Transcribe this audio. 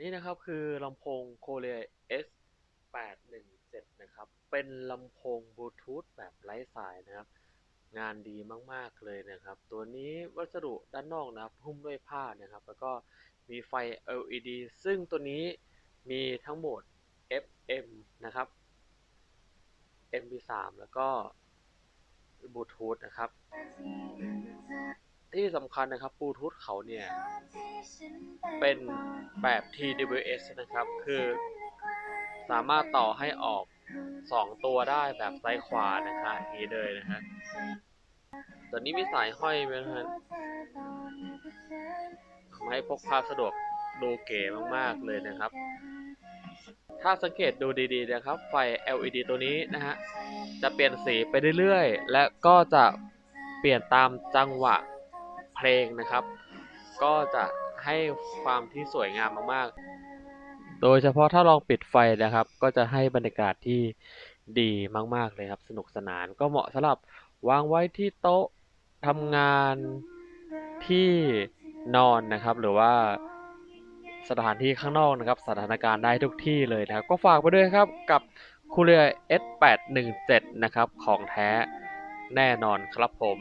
นี่นะครับคือลำโพง Korea S 8 1 7 นะครับ เป็นลำโพงบลูทูธแบบไร้สายนะครับ งานดีมากๆเลยนะครับ ตัวนี้วัสดุด้านนอกนะครับหุ้มด้วยผ้านะครับ แล้วก็มีไฟ LED ซึ่งตัวนี้มีทั้งหมด FM นะครับ MP3 แล้วก็บลูทูธนะครับ ที่สำคัญนะครับบลูทูธเขาเนี่ย เป็นแบบ TWS นะครับ คือสามารถต่อให้ออก 2 ตัวได้แบบซ้ายขวานะครับอย่างนี้เลยนะฮะตัวนี้มีสายห้อยไหมนะฮะทำให้พกพาสะดวกดูเก๋มากๆเลยนะครับ ถ้าสังเกตดูดีๆนะครับ ไฟ LED ตัวนี้นะฮะ จะเปลี่ยนสีไปเรื่อยๆ และก็จะเปลี่ยนตามจังหวะเพลงนะครับ ก็จะ ให้ความที่สวยงามมากๆ โดยเฉพาะถ้าลองปิดไฟนะครับ ก็จะให้บรรยากาศที่ดีมากๆเลยครับ สนุกสนานก็เหมาะสำหรับวางไว้ที่โต๊ะทำงานที่นอนนะครับ หรือว่าสถานที่ข้างนอกนะครับ สถานการณ์ได้ทุกที่เลยนะครับ ก็ฝากไปด้วยครับกับ c o o l e r S817 นะครับ ของแท้แน่นอนครับผม